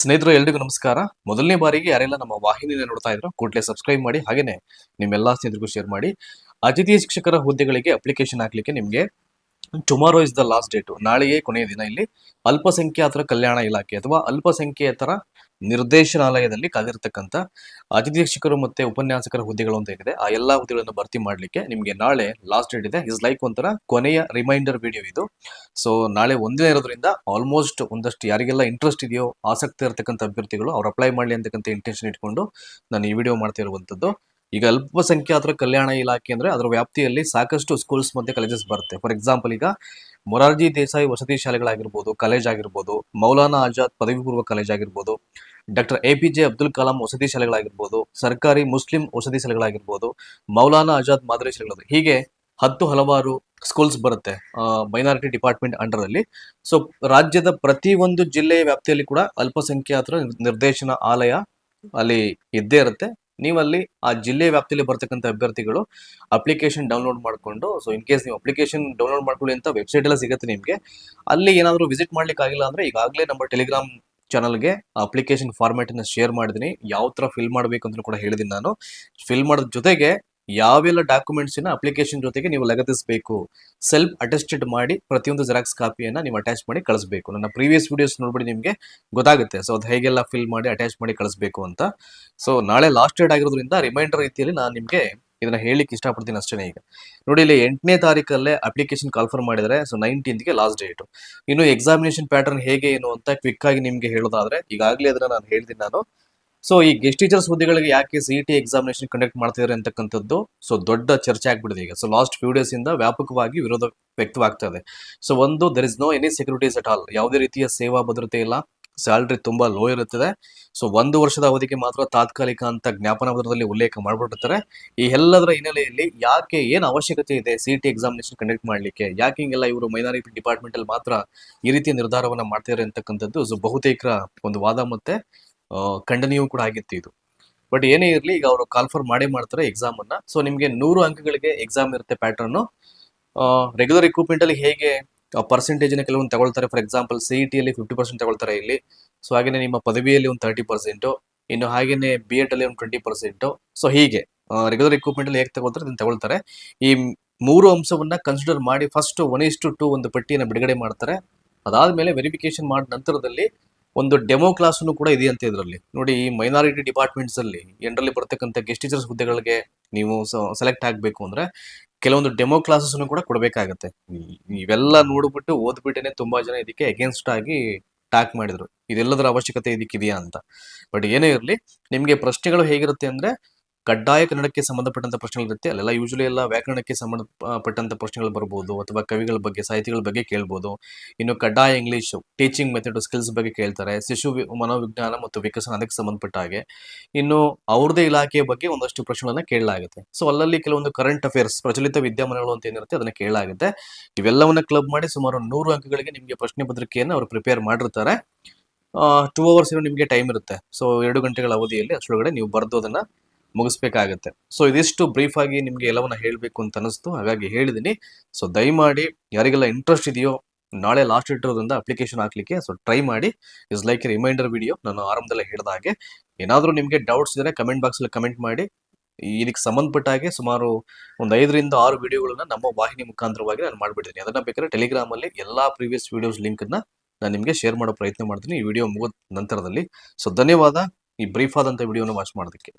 ಸ್ನೇಹಿತರು, ಎಲ್ರಿಗೂ ನಮಸ್ಕಾರ. ಮೊದಲನೇ ಬಾರಿಗೆ ಯಾರೆಲ್ಲ ನಮ್ಮ ವಾಹಿನಿನ ನೋಡ್ತಾ ಇದ್ರು ಕೂಡಲೇ ಸಬ್ಸ್ಕ್ರೈಬ್ ಮಾಡಿ, ಹಾಗೇನೆ ನಿಮ್ಮೆಲ್ಲಾ ಸ್ನೇಹಿತರಿಗೂ ಶೇರ್ ಮಾಡಿ. ಅತಿಥಿ ಶಿಕ್ಷಕರ ಹುದ್ದೆಗಳಿಗೆ ಅಪ್ಲಿಕೇಶನ್ ಹಾಕ್ಲಿಕ್ಕೆ ನಿಮಗೆ tomorrow is the last date ನಾಳೆಯೇ ಕೊನೆಯ ದಿನ ಇಲ್ಲಿ. ಅಲ್ಪಸಂಖ್ಯಾತರ ಕಲ್ಯಾಣ ಇಲಾಖೆ ಅಥವಾ ಅಲ್ಪಸಂಖ್ಯಾತರ ನಿರ್ದೇಶನಾಲಯದಲ್ಲಿ ಕಾದಿರತಕ್ಕಂತ ಅತಿಥಿ ಮತ್ತು ಮತ್ತೆ ಉಪನ್ಯಾಸಕರ ಹುದ್ದೆಗಳು ಅಂತ ಇದೆ. ಆ ಎಲ್ಲಾ ಹುದ್ದೆಗಳನ್ನು ಭರ್ತಿ ಮಾಡ್ಲಿಕ್ಕೆ ನಿಮಗೆ ನಾಳೆ ಲಾಸ್ಟ್ ಡೇಟ್ ಇದೆ. ಇಸ್ ಲೈಕ್ ಒಂಥರ ಕೊನೆಯ ರಿಮೈಂಡರ್ ವಿಡಿಯೋ ಇದು. ಸೊ ನಾಳೆ ಒಂದೇ ಇರೋದ್ರಿಂದ ಆಲ್ಮೋಸ್ಟ್ ಒಂದಷ್ಟು ಯಾರಿಗೆಲ್ಲ ಇಂಟ್ರೆಸ್ಟ್ ಇದೆಯೋ, ಆಸಕ್ತಿ ಇರತಕ್ಕಂಥ ಅಭ್ಯರ್ಥಿಗಳು ಅವ್ರು ಅಪ್ಲೈ ಮಾಡಲಿ ಅಂತಕ್ಕಂಥ ಇಂಟೆನ್ಷನ್ ಇಟ್ಕೊಂಡು ನಾನು ಈ ವಿಡಿಯೋ ಮಾಡ್ತಾ ಇರುವಂಥದ್ದು. ಈಗ ಅಲ್ಪಸಂಖ್ಯಾತರ ಕಲ್ಯಾಣ ಇಲಾಖೆ ಅಂದ್ರೆ ಅದರ ವ್ಯಾಪ್ತಿಯಲ್ಲಿ ಸಾಕಷ್ಟು ಸ್ಕೂಲ್ಸ್ ಮತ್ತೆ ಕಾಲೇಜಸ್ ಬರುತ್ತೆ. ಫಾರ್ ಎಕ್ಸಾಂಪಲ್ ಈಗ ಮೊರಾರ್ಜಿ ದೇಸಾಯಿ ವಸತಿ ಶಾಲೆಗಳಾಗಿರ್ಬೋದು ಕಾಲೇಜ್ ಆಗಿರ್ಬೋದು, ಮೌಲಾನಾ ಆಜಾದ್ ಪದವಿ ಪೂರ್ವ ಕಾಲೇಜ್ ಆಗಿರ್ಬೋದು doctor A P J Abdul Kalam ವಸತಿ ಶಾಲೆಗಳಾಗಿರ್ಬೋದು, ಸರ್ಕಾರಿ ಮುಸ್ಲಿಂ ವಸತಿ ಶಾಲೆಗಳಾಗಿರ್ಬೋದು, ಮೌಲಾನಾ ಆಜಾದ್ ಮಾದರಿ ಶಾಲೆಗಳು ಹೀಗೆ ಹತ್ತು ಹಲವಾರು ಸ್ಕೂಲ್ಸ್ ಬರುತ್ತೆ ಮೈನಾರಿಟಿ ಡಿಪಾರ್ಟ್ಮೆಂಟ್ ಅಂಡರ್ ಅಲ್ಲಿ. ಸೊ ರಾಜ್ಯದ ಪ್ರತಿ ಒಂದು ಜಿಲ್ಲೆಯ ವ್ಯಾಪ್ತಿಯಲ್ಲಿ ಕೂಡ ಅಲ್ಪಸಂಖ್ಯಾತರ ನಿರ್ದೇಶನ ಆಲಯ ಅಲ್ಲಿ ಇದ್ದೇ ಇರುತ್ತೆ. ನೀವಲ್ಲಿ ಆ ಜಿಲ್ಲೆ ವ್ಯಾಪ್ತಿಯಲ್ಲಿ ಬರ್ತಕ್ಕಂಥ ಅಭ್ಯರ್ಥಿಗಳು ಅಪ್ಲಿಕೇಶನ್ ಡೌನ್ಲೋಡ್ ಮಾಡಿಕೊಂಡು ಸೊ ಇನ್ ಕೇಸ್ ನೀವು ಅಪ್ಲಿಕೇಶನ್ ಡೌನ್ಲೋಡ್ ಮಾಡ್ಕೊಳ್ಳಿ ಅಂತ ವೆಬ್ಸೈಟ್ ಎಲ್ಲ ಸಿಗುತ್ತೆ ನಿಮಗೆ. ಅಲ್ಲಿ ಏನಾದರೂ ವಿಸಿಟ್ ಮಾಡ್ಲಿಕ್ಕೆ ಆಗಿಲ್ಲ ಅಂದ್ರೆ ಈಗಾಗಲೇ ನಮ್ಮ ಟೆಲಿಗ್ರಾಮ್ ಚಾನಲ್ಗೆ ಅಪ್ಲಿಕೇಶನ್ ಫಾರ್ಮ್ಯಾಟ್ ಅನ್ನ ಶೇರ್ ಮಾಡಿದ್ದೀನಿ ಯಾವ ತರ ಫಿಲ್ ಮಾಡಬೇಕು ಅಂತ ಕೂಡ ಹೇಳಿದ್ದೀನಿ ನಾನು. ಫಿಲ್ ಮಾಡೋದ್ರ ಜೊತೆಗೆ ಯಾವೆಲ್ಲ ಡಾಕ್ಯುಮೆಂಟ್ಸ್ ಅಪ್ಲಿಕೇಶನ್ ಜೊತೆಗೆ ನೀವು ಲಗತ್ತಿಸಬೇಕು ಸೆಲ್ಫ್ ಅಟೆಸ್ಟೆಡ್ ಮಾಡಿ ಪ್ರತಿಯೊಂದು ಜೆರಾಕ್ಸ್ ಕಾಪಿಯನ್ನ ನೀವು ಅಟ್ಯಾಚ್ ಮಾಡಿ ಕಳಿಸಬೇಕು. ನನ್ನ ಪ್ರೀವಿಯಸ್ ವೀಡಿಯೋಸ್ ನೋಡ್ಬಿಡಿ ನಿಮಗೆ ಗೊತ್ತಾಗುತ್ತೆ. ಸೊ ಅದು ಹೇಗೆಲ್ಲ ಫಿಲ್ ಮಾಡಿ ಅಟ್ಯಾಚ್ ಮಾಡಿ ಕಳಿಸಬೇಕು ಅಂತ. ಸೊ ನಾಳೆ ಲಾಸ್ಟ್ ಡೇಟ್ ಆಗಿರೋದ್ರಿಂದ ರಿಮೈಂಡರ್ ರೀತಿಯಲ್ಲಿ ನಾನು ನಿಮಗೆ ಇದನ್ನ ಹೇಳಿಕ್ಕೆ ಇಷ್ಟಪಡ್ತೀನಿ ಅಷ್ಟೇ ಈಗ. ನೋಡಿ, ಇಲ್ಲಿ ಎಂಟನೇ ತಾರೀಕಲ್ಲೇ ಅಪ್ಲಿಕೇಶನ್ ಕಾಲ್ಫರ್ ಮಾಡಿದರೆ ಸೊ ನೈನ್ಟೀನ್ತ್ಗೆ ಲಾಸ್ಟ್ ಡೇಟ್ ಇನ್ನು ಎಕ್ಸಾಮಿನೇಷನ್ ಪ್ಯಾಟರ್ನ್ ಹೇಗೆ ಏನು ಅಂತ ಕ್ವಿಕ್ ಆಗಿ ನಿಮಗೆ ಹೇಳೋದಾದ್ರೆ, ಈಗಾಗಲೇ ಅದನ್ನ ನಾನು ಹೇಳ್ತೀನಿ ನಾನು. ಸೊ ಈ ಗೆಸ್ಟ್ ಟೀಚರ್ಸ್ ಹುದ್ದೆಗಳಿಗೆ ಯಾಕೆ ಸಿ ಟಿ ಎಕ್ಸಾಮಿನೇಷನ್ ಕಂಡಕ್ಟ್ ಮಾಡ್ತಿದ್ದಾರೆ ಅಂತಕ್ಕಂಥದ್ದು ಸೊ ದೊಡ್ಡ ಚರ್ಚೆ ಆಗ್ಬಿಟ್ಟಿದೆ ಈಗ. ಸೊ ಲಾಸ್ಟ್ ಫ್ಯೂ ಡೇಸ್ ಇಂದ ವ್ಯಾಪಕವಾಗಿ ವಿರೋಧ ವ್ಯಕ್ತವಾಗ್ತಾ ಇದೆ. ಸೊ ಒಂದು there is no any securities at all ಯಾವುದೇ ರೀತಿಯ ಸೇವಾ ಭದ್ರತೆ ಇಲ್ಲ. ಸ್ಯಾಲ್ರಿ ತುಂಬಾ ಲೋ ಇರುತ್ತದೆ. ಸೊ ಒಂದು ವರ್ಷದ ಅವಧಿಗೆ ಮಾತ್ರ ತಾತ್ಕಾಲಿಕ ಅಂತ ಜ್ಞಾಪನ ಪತ್ರದಲ್ಲಿ ಉಲ್ಲೇಖ ಮಾಡ್ಬಿಟ್ಟಿರ್ತಾರೆ. ಈ ಎಲ್ಲದರ ಹಿನ್ನೆಲೆಯಲ್ಲಿ ಯಾಕೆ ಏನು ಅವಶ್ಯಕತೆ ಇದೆ ಸಿ ಟಿ ಎಕ್ಸಾಮಿನೇಷನ್ ಕಂಡಕ್ಟ್ ಮಾಡ್ಲಿಕ್ಕೆ? ಯಾಕೆ ಹಿಂಗೆಲ್ಲ ಇವರು ಮೈನಾರಿಟಿ ಡಿಪಾರ್ಟ್ಮೆಂಟ್ ಅಲ್ಲಿ ಮಾತ್ರ ಈ ರೀತಿಯ ನಿರ್ಧಾರವನ್ನ ಮಾಡ್ತಾರೆ ಅಂತಕ್ಕಂಥದ್ದು ಸೊ ಬಹುತೇಕ ಒಂದು ವಾದ ಮತ್ತೆ ಖಂಡನೀಯವೂ ಕೂಡ ಆಗಿತ್ತು ಇದು. ಬಟ್ ಏನೇ ಇರಲಿ, ಈಗ ಅವರು ಕಾಲ್ಫರ್ ಮಾಡೇ ಮಾಡ್ತಾರೆ ಎಕ್ಸಾಮ್ ಅನ್ನ. ಸೊ ನಿಮಗೆ ನೂರು ಅಂಕಗಳಿಗೆ ಎಕ್ಸಾಮ್ ಇರುತ್ತೆ ಪ್ಯಾಟರ್ನ್ ರೆಗ್ಯುಲರ್ ಇಕ್ವಿಪ್ಮೆಂಟ್ ಅಲ್ಲಿ ಹೇಗೆ ಪರ್ಸೆಂಟೇಜ್ ಕೆಲವೊಂದು ತಗೊಳ್ತಾರೆ. ಫಾರ್ ಎಕ್ಸಾಂಪಲ್ ಸಿಇಟಿ ಟಿಯಲ್ಲಿ ಫಿಫ್ಟಿ ಪರ್ಸೆಂಟ್ ತಗೊಳ್ತಾರೆ ಇಲ್ಲಿ. ಸೊ ಹಾಗೇನೆ ನಿಮ್ಮ ಪದವಿಯಲ್ಲಿ ಒಂದು ತರ್ಟಿ ಪರ್ಸೆಂಟ್ ಇನ್ನು ಹಾಗೇನೆ ಬಿ ಎಡ್ ಅಲ್ಲಿ ಒಂದು ಟ್ವೆಂಟಿ ಪರ್ಸೆಂಟ್ ಸೊ ಹೀಗೆ ರೆಗ್ಯುಲರ್ ಇಕ್ವಿಪ್ಮೆಂಟ್ ಅಲ್ಲಿ ಹೇಗೆ ತಗೊಳ್ತಾರೆ ಅದನ್ನು ತಗೊಳ್ತಾರೆ. ಈ ಮೂರು ಅಂಶವನ್ನ ಕನ್ಸಿಡರ್ ಮಾಡಿ first one is to to ಒಂದು ಪಟ್ಟಿಯನ್ನು ಬಿಡುಗಡೆ ಮಾಡ್ತಾರೆ. ಅದಾದ್ಮೇಲೆ ವೆರಿಫಿಕೇಶನ್ ಮಾಡಿದ ನಂತರದಲ್ಲಿ ಒಂದು ಡೆಮೋ ಕ್ಲಾಸನ್ನು ಕೂಡ ಇದೆಯಂತೆ ಇದರಲ್ಲಿ. ನೋಡಿ ಈ ಮೈನಾರಿಟಿ ಡಿಪಾರ್ಟ್ಮೆಂಟ್ಸ್ ಅಲ್ಲಿ ಎಂಡ್ರಲ್ಲಿ ಬರ್ತಕ್ಕಂಥ ಗೆಸ್ಟ್ ಟೀಚರ್ಸ್ ಹುದ್ದೆಗಳಿಗೆ ನೀವು ಸೆಲೆಕ್ಟ್ ಆಗಬೇಕು ಅಂದ್ರೆ ಕೆಲವೊಂದು ಡೆಮೋ ಕ್ಲಾಸಸ್ ಕೂಡ ಕೊಡಬೇಕಾಗತ್ತೆ. ಇವೆಲ್ಲ ನೋಡ್ಬಿಟ್ಟು ಓದ್ಬಿಟ್ಟೇನೆ ತುಂಬಾ ಜನ ಇದಕ್ಕೆ ಅಗೇನ್ಸ್ಟ್ ಆಗಿ ಟಾಕ್ ಮಾಡಿದ್ರು. ಇದೆಲ್ಲದರ ಅವಶ್ಯಕತೆ ಇದಕ್ಕಿದೆಯಾ ಅಂತ. ಬಟ್ ಏನೇ ಇರಲಿ, ನಿಮಗೆ ಪ್ರಶ್ನೆಗಳು ಹೇಗಿರುತ್ತೆ ಅಂದ್ರೆ ಕಡ್ಡಾಯ ಕನ್ನಡಕ್ಕೆ ಸಂಬಂಧಪಟ್ಟಂತ ಪ್ರಶ್ನೆಗಳಿರುತ್ತೆ ಅಲ್ಲೆಲ್ಲ ಯೂಶಲಿ ಎಲ್ಲ ವ್ಯಾಕರಣಕ್ಕೆ ಸಂಬಂಧಪಟ್ಟಂತ ಪ್ರಶ್ನೆಗಳು ಬರ್ಬೋದು ಅಥವಾ ಕವಿಗಳ ಬಗ್ಗೆ, ಸಾಹಿತಿಗಳ ಬಗ್ಗೆ ಕೇಳ್ಬೋದು. ಇನ್ನು ಕಡ್ಡಾಯ ಇಂಗ್ಲಿಷ್ ಟೀಚಿಂಗ್ ಮೆಥಡ್ ಸ್ಕಿಲ್ಸ್ ಬಗ್ಗೆ ಕೇಳ್ತಾರೆ. ಶಿಶು ಮನೋವಿಜ್ಞಾನ ಮತ್ತು ವಿಕಸನ ಅದಕ್ಕೆ ಸಂಬಂಧಪಟ್ಟ ಹಾಗೆ. ಇನ್ನು ಅವ್ರದೇ ಇಲಾಖೆಯ ಬಗ್ಗೆ ಒಂದಷ್ಟು ಪ್ರಶ್ನೆಗಳನ್ನ ಕೇಳಲಾಗುತ್ತೆ. ಸೊ ಅಲ್ಲಲ್ಲಿ ಕೆಲವೊಂದು ಕರೆಂಟ್ ಅಫೇರ್ಸ್ ಪ್ರಚಲಿತ ವಿದ್ಯಮಾನಗಳು ಅಂತ ಏನಿರುತ್ತೆ ಅದನ್ನ ಕೇಳಲಾಗುತ್ತೆ. ಇವೆಲ್ಲವನ್ನ ಕ್ಲಬ್ ಮಾಡಿ ಸುಮಾರು ನೂರು ಅಂಕಗಳಿಗೆ ನಿಮಗೆ ಪ್ರಶ್ನೆ ಪತ್ರಿಕೆಯನ್ನು ಅವರು ಪ್ರಿಪೇರ್ ಮಾಡಿರ್ತಾರೆ. ಟೂ ಅವರ್ಸ್ ಇರೋ ನಿಮಗೆ ಟೈಮ್ ಇರುತ್ತೆ. ಸೊ ಎರಡು ಗಂಟೆಗಳ ಅವಧಿಯಲ್ಲಿ ಅಷ್ಟರೊಳಗಡೆ ನೀವು ಬರೆದು ಅದನ್ನ ಮುಗಿಸ್ಬೇಕಾಗತ್ತೆ. ಸೊ ಇದಿಷ್ಟು ಬ್ರೀಫ್ ಆಗಿ ನಿಮ್ಗೆ ಎಲ್ಲವನ್ನ ಹೇಳಬೇಕು ಅಂತ ಅನಿಸ್ತು ಹಾಗಾಗಿ ಹೇಳಿದೀನಿ. ಸೊ ದಯಮಾಡಿ ಯಾರಿಗೆಲ್ಲ ಇಂಟ್ರೆಸ್ಟ್ ಇದೆಯೋ, ನಾಳೆ ಲಾಸ್ಟ್ ಇಟ್ಟಿರೋದ್ರಿಂದ ಅಪ್ಲಿಕೇಶನ್ ಹಾಕ್ಲಿಕ್ಕೆ ಸೊ ಟ್ರೈ ಮಾಡಿ. Is like a reminder video ನಾನು ಆರಂಭದಲ್ಲೇ ಹೇಳಿದ ಹಾಗೆ. ಏನಾದರೂ ನಿಮಗೆ ಡೌಟ್ಸ್ ಇದ್ದರೆ ಕಮೆಂಟ್ ಬಾಕ್ಸಲ್ಲಿ ಕಮೆಂಟ್ ಮಾಡಿ. ಇದಕ್ಕೆ ಸಂಬಂಧಪಟ್ಟ ಹಾಗೆ ಸುಮಾರು ಒಂದು ಐದರಿಂದ ಆರು ವಿಡಿಯೋಗಳನ್ನ ನಮ್ಮ ವಾಹಿನಿ ಮುಖಾಂತರವಾಗಿ ನಾನು ಮಾಡಿಬಿಡ್ತೀನಿ ಅದನ್ನ ಬೇಕಾದ್ರೆ ಟೆಲಿಗ್ರಾಮ್ ಅಲ್ಲಿ ಎಲ್ಲಾ ಪ್ರೀವಿಯಸ್ ವಿಡಿಯೋಸ್ ಲಿಂಕ್ ಅನ್ನ ನಾನು ನಿಮಗೆ ಶೇರ್ ಮಾಡೋ ಪ್ರಯತ್ನ ಮಾಡ್ತೀನಿ. ಈ ವಿಡಿಯೋ ಮುಗಿದ ನಂತರದಲ್ಲಿ. ಸೊ ಧನ್ಯವಾದ. ಈ ಬ್ರೀಫ್ ಆದಂತ ವಿಡಿಯೋನ ವಾಚ್ ಮಾಡೋದಕ್ಕೆ.